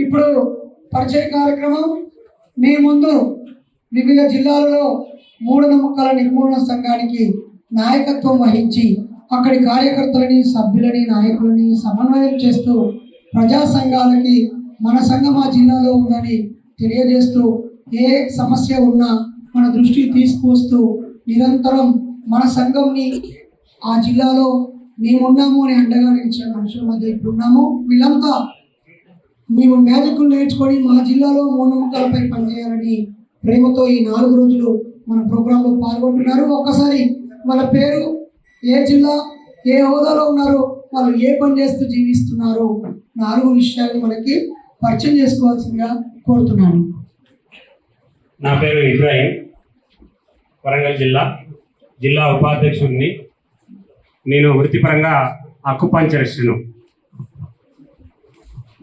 ఇప్పుడు పరిచయ కార్యక్రమం. మీ ముందు వివిధ జిల్లాలలో మూఢనమ్మకాల నిర్మూలన సంఘానికి నాయకత్వం వహించి అక్కడి కార్యకర్తలని సభ్యులని నాయకులని సమన్వయం చేస్తూ ప్రజా సంఘాలకి మన సంఘం ఆ జిల్లాలో ఉందని తెలియజేస్తూ ఏ సమస్య ఉన్నా మన దృష్టికి తీసుకొస్తూ నిరంతరం మన సంఘంని ఆ జిల్లాలో మేమున్నాము అని అండగా నిలిచిన మనుషుల మధ్య ఇప్పుడు ఉన్నాము వీళ్ళంతా మేము మ్యాజిక్లు నేర్చుకొని మా జిల్లాలో మూఢనమ్మకాలపై పనిచేయాలని ప్రేమతో ఈ నాలుగు రోజులు మన ప్రోగ్రాంలో పాల్గొంటున్నారు. ఒక్కసారి వాళ్ళ పేరు ఏ జిల్లా ఏ హోదాలో ఉన్నారు వాళ్ళు ఏ పని చేస్తూ జీవిస్తున్నారు నాలుగు విషయాలు మనకి పరిచయం చేసుకోవాల్సిందిగా కోరుతున్నాను. నా పేరు ఇబ్రాహిం వరంగల్ జిల్లా. జిల్లా ఉపాధ్యక్షుడిని నేను వృత్తిపరంగా అక్కుపంచరిస్టును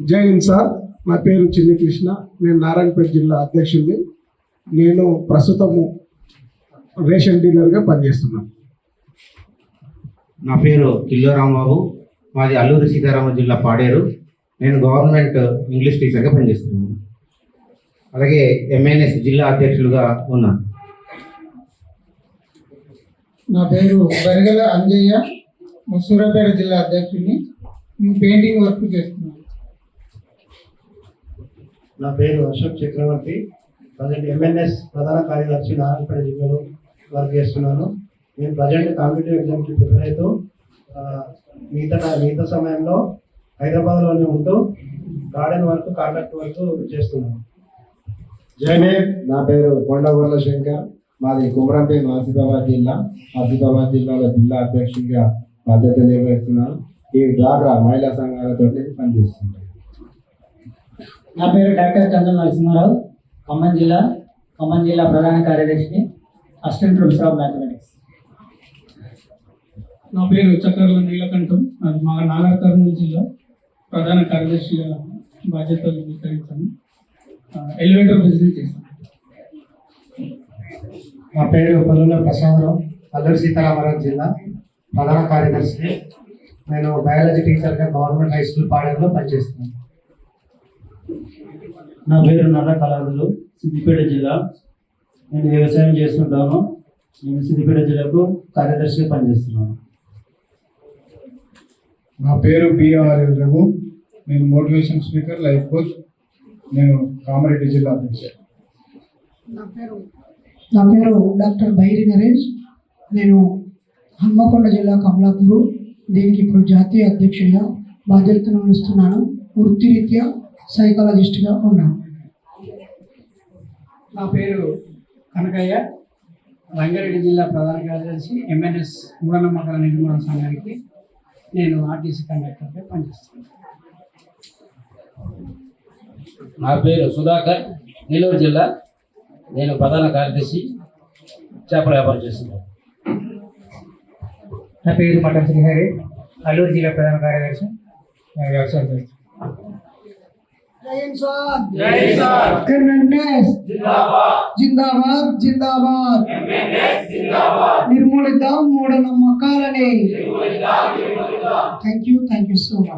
జై హింద్ సార్. నా పేరు చిన్ని కృష్ణ. నేను నారాయణపేట జిల్లా అధ్యక్షుడిని. నేను ప్రస్తుతము రేషన్ డీలర్గా పనిచేస్తున్నాను. నా పేరు కిల్లో రాంబాబు మాది అల్లూరి సీతారామ జిల్లా పాడేరు. నేను గవర్నమెంట్ ఇంగ్లీష్ టీచర్గా పనిచేస్తున్నాను. అలాగే ఎంఎన్ఎస్ జిల్లా అధ్యక్షులుగా ఉన్నాను. నా పేరు బెరగల అంజయ్య సూర్యాపేట జిల్లా అధ్యక్షుడిని. నేను పెయింటింగ్ వర్క్ చేస్తున్నాను. నా పేరు అశోక్ చక్రవర్తి. ప్రజెంట్ ఎంఎన్ఎస్ ప్రధాన కార్యదర్శి నారాయణపేట జిల్లాలో వర్క్ చేస్తున్నాను. నేను ప్రజెంట్ కాంపిటేటివ్ ఎగ్జామ్కి ప్రిపేర్ అవుతూ ఆ, మిగతా మిగతా సమయంలో హైదరాబాద్లోనే ఉంటూ గార్డెన్ వర్క్ కాంట్రాక్ట్ వర్క్ చేస్తున్నాను. జయదేవ్ నా పేరు కొండగొర్ల శంకర్. మాది కుమరంపేట ఆసిఫాబాద్ జిల్లా. ఆసిఫాబాద్ జిల్లాలో జిల్లా అధ్యక్షుడిగా బాధ్యత నిర్వహిస్తున్నాను. ఈ డ్వాక్రా మహిళా సంఘాలతో పనిచేస్తున్నాను. నా పేరు డాక్టర్ చంద్ర నరసింహారావు. ఖమ్మం జిల్లా ఖమ్మం జిల్లా ప్రధాన కార్యదర్శిని అసిస్టెంట్ ప్రొఫెసర్ ఆఫ్ మ్యాథమెటిక్స్. నా పేరు చక్రల నీలకంఠం. మా నాగర్ కర్నూలు జిల్లా ప్రధాన కార్యదర్శిగా బాధ్యతలు స్వీకరించాను. ఎలివేటర్ బిజినెస్ చేస్తాను నా పేరు పల్లుల ప్రసాదరావు అల్లూరి సీతారామరాజు జిల్లా ప్రధాన కార్యదర్శిని. నేను బయాలజీ టీచర్గా గవర్నమెంట్ హై స్కూల్ పాడేరులో పనిచేస్తున్నాను. నా పేరు నర్ర కళాదులు సిద్దిపేట జిల్లా. నేను వ్యవసాయం చేస్తుంటాను. నేను సిద్దిపేట జిల్లాకు కార్యదర్శిగా పనిచేస్తున్నాను. నా పేరు బిఆర్ రఘు. నేను మోటివేషన్ స్పీకర్ లైఫ్ కోచ్. నేను కామారెడ్డి జిల్లా అధ్యక్షుడు. నా పేరు నా పేరు డాక్టర్ బైరి నరేష్. నేను హన్మకొండ జిల్లా కమలాపూరు. దీనికి ఇప్పుడు జాతీయ అధ్యక్షుడిగా బాధ్యతను వహిస్తున్నాను. వృత్తిరీత్యా సైకాలజిస్ట్గా ఉన్నాను. నా పేరు కనకయ్య. రంగారెడ్డి జిల్లా ప్రధాన కార్యదర్శి ఎంఎన్ఎస్ మూఢనమ్మకాల నిర్మూలన సంఘానికి నేను ఆర్టీసీ కండక్టర్గా పనిచేస్తున్నాను. నా పేరు సుధాకర్. నెల్లూరు జిల్లా నేను ప్రధాన కార్యదర్శి చేపల వ్యాపారం చేస్తున్నాను. నా పేరు మటన్ శ్రీహరి అల్లూరు జిల్లా ప్రధాన కార్యదర్శి. నేను వ్యవసాయం జిందాబాద్. జిందాబాద్ నిర్మూలిద్దాం మూఢనమ్మకాలని. Thank you thank you so much